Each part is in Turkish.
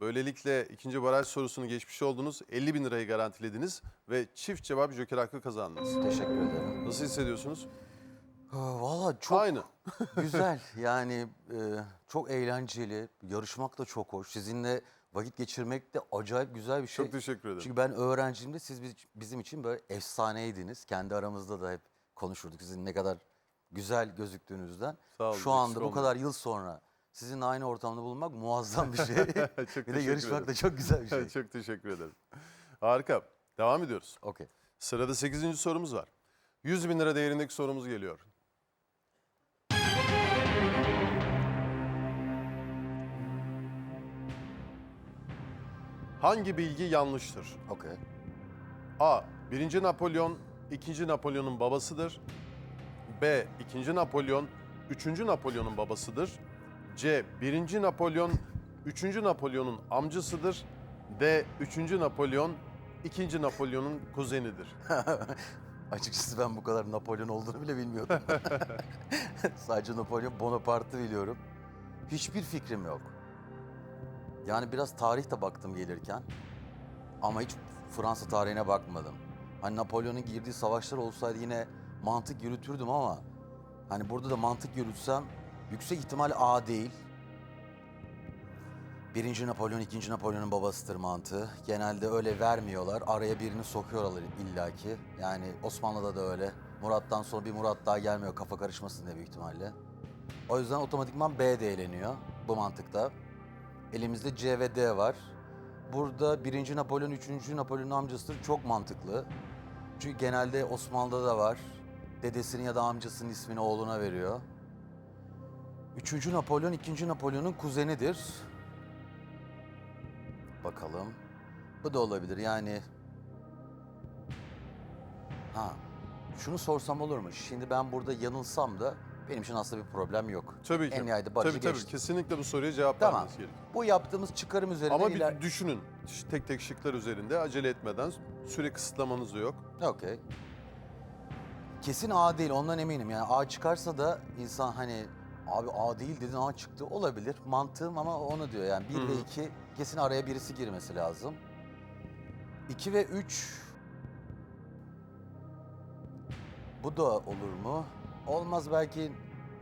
Böylelikle ikinci baraj sorusunu geçmiş oldunuz. 50 bin lirayı garantilediniz ve çift cevap joker hakkı kazandınız. Teşekkür ederim. Nasıl hissediyorsunuz? Valla çok Aynı. güzel. Yani e, çok eğlenceli. Yarışmak da çok hoş. Sizinle vakit geçirmek de acayip güzel bir şey. Çok teşekkür ederim. Çünkü ben öğrenciliğimde siz biz- bizim için böyle efsaneydiniz. Kendi aramızda da hep konuşurduk sizin ne kadar güzel gözüktüğünüzden. Sağ olun, Şu anda eksik bu olmayın. kadar yıl sonra sizinle aynı ortamda bulunmak muazzam bir şey. Bir de yarışmak ederim. da çok güzel bir şey. Çok teşekkür ederim. Harika. Devam ediyoruz. Okey. Sırada 8. sorumuz var. 100 bin lira değerindeki sorumuz geliyor. Hangi bilgi yanlıştır? Okey. A. 1. Napolyon 2. Napolyon'un babasıdır. B. 2. Napolyon 3. Napolyon'un babasıdır. C. 1. Napolyon 3. Napolyon'un amcasıdır. D. 3. Napolyon 2. Napolyon'un kuzenidir. Açıkçası ben bu kadar Napolyon olduğunu bile bilmiyordum. Sadece Napolyon Bonaparte'ı biliyorum. Hiçbir fikrim yok. Yani biraz tarih de baktım gelirken. Ama hiç Fransa tarihine bakmadım. Hani Napolyon'un girdiği savaşlar olsaydı yine mantık yürütürdüm ama hani burada da mantık yürütsem yüksek ihtimal A değil. Birinci Napolyon, ikinci Napolyon'un babasıdır mantığı. Genelde öyle vermiyorlar. Araya birini sokuyorlar illaki. Yani Osmanlı'da da öyle. Murat'tan sonra bir Murat daha gelmiyor kafa karışmasın diye büyük ihtimalle. O yüzden otomatikman B de eleniyor bu mantıkta. Elimizde C ve D var. Burada birinci Napolyon, üçüncü Napolyon'un amcasıdır. Çok mantıklı. Çünkü genelde Osmanlı'da da var. Dedesinin ya da amcasının ismini oğluna veriyor. Üçüncü Napolyon, ikinci Napolyon'un kuzenidir. Bakalım. Bu da olabilir yani. Ha. Şunu sorsam olur mu? Şimdi ben burada yanılsam da benim için aslında bir problem yok. Tabii ki. En nihayetinde barajı tabii, tabii. Kesinlikle bu soruya cevap Tamam. vermeniz gerekiyor. Bu yaptığımız çıkarım üzerinde Ama bir iler... düşünün. Tek tek şıklar üzerinde acele etmeden süre kısıtlamanız da yok. Okey. Kesin A değil ondan eminim. Yani A çıkarsa da insan hani abi A değil dedin A çıktı olabilir. Mantığım ama onu diyor yani 1 ve 2 kesin araya birisi girmesi lazım. 2 ve 3 bu da olur mu? Olmaz belki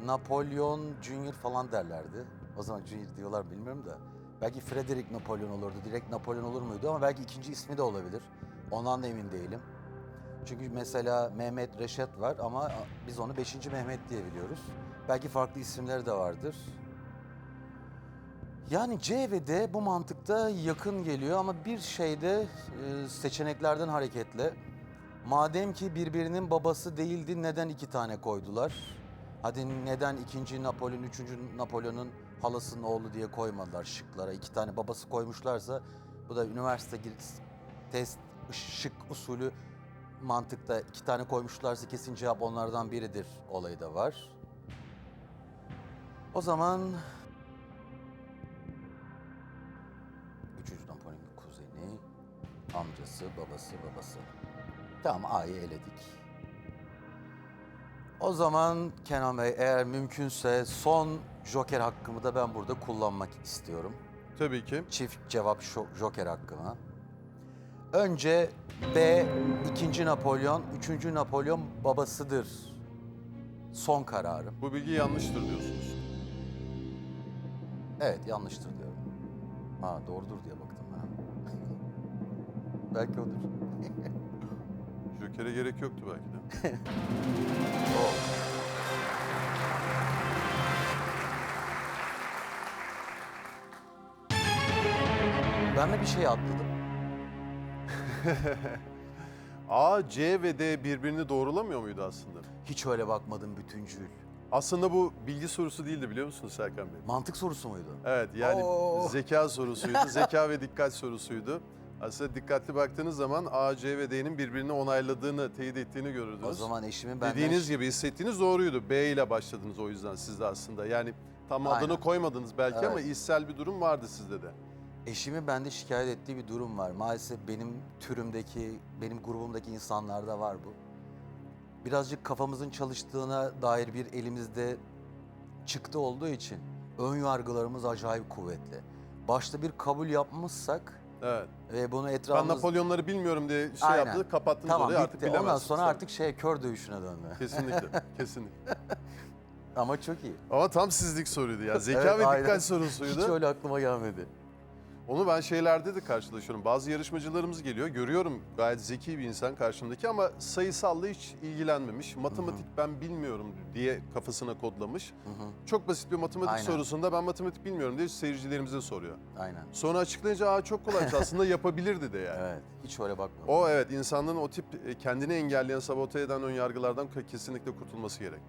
Napolyon Junior falan derlerdi. O zaman Junior diyorlar bilmiyorum da. Belki Frederick Napolyon olurdu. Direkt Napolyon olur muydu ama belki ikinci ismi de olabilir. Ondan da emin değilim. Çünkü mesela Mehmet Reşet var ama biz onu 5. Mehmet diye biliyoruz. Belki farklı isimleri de vardır. Yani C ve D bu mantıkta yakın geliyor ama bir şeyde e, seçeneklerden hareketle madem ki birbirinin babası değildi neden iki tane koydular? Hadi neden ikinci Napolyon, üçüncü Napolyon'un halasının oğlu diye koymadılar şıklara. iki tane babası koymuşlarsa bu da üniversite test şık usulü mantıkta iki tane koymuşlarsa kesin cevap onlardan biridir olayı da var. O zaman üçüncü Napolyon'un kuzeni, amcası, babası, babası. Tamam A'yı eledik. O zaman Kenan Bey eğer mümkünse son joker hakkımı da ben burada kullanmak istiyorum. Tabii ki. Çift cevap joker hakkımı. Önce B, ikinci Napolyon, üçüncü Napolyon babasıdır. Son kararım. Bu bilgi yanlıştır diyorsunuz. Evet yanlıştır diyorum. Ha doğrudur diye baktım ben. Belki odur. Joker'e gerek yoktu belki de. Ben de bir şey atladım. A, C ve D birbirini doğrulamıyor muydu aslında? Hiç öyle bakmadım bütüncül. Aslında bu bilgi sorusu değildi biliyor musunuz Serkan Bey? Mantık sorusu muydu? Evet yani Oo. zeka sorusuydu. zeka ve dikkat sorusuydu. Aslında dikkatli baktığınız zaman A, C ve D'nin birbirini onayladığını, teyit ettiğini görürdünüz. O zaman eşimin benden... Dediğiniz gibi hissettiğiniz doğruydu. B ile başladınız o yüzden siz de aslında. Yani tam adını Aynen. koymadınız belki ama Evet. içsel bir durum vardı sizde de. Eşimin bende şikayet ettiği bir durum var. Maalesef benim türümdeki, benim grubumdaki insanlarda var bu. Birazcık kafamızın çalıştığına dair bir elimizde çıktı olduğu için ön yargılarımız acayip kuvvetli. başta bir kabul yapmışsak Evet. ve bunu Ben etrafımız... Napolyonları bilmiyorum diye şey Aynen. yaptı, kapattınız Tamam orayı artık bitti. bilemezsiniz. Ondan sonra Tabii. artık şey kör dövüşüne döndü. Kesinlikle, kesinlikle. Ama çok iyi. Ama tam sizlik soruydu ya. Zeka Evet, ve aynen. dikkat Hiç sorusuydu. öyle aklıma gelmedi. Onu ben şeylerde de karşılaşıyorum. Bazı yarışmacılarımız geliyor. Görüyorum gayet zeki bir insan karşımdaki ama sayısalla hiç ilgilenmemiş. Matematik ben bilmiyorum diye kafasına kodlamış. Çok basit bir matematik Aynen. sorusunda ben matematik bilmiyorum diye seyircilerimize soruyor. Aynen. Sonra açıklayınca aa çok kolaymış aslında yapabilirdi de yani. Evet. Hiç öyle bakmıyorum. O evet insanların o tip e, kendini engelleyen, sabote eden ön yargılardan kesinlikle kurtulması gerek.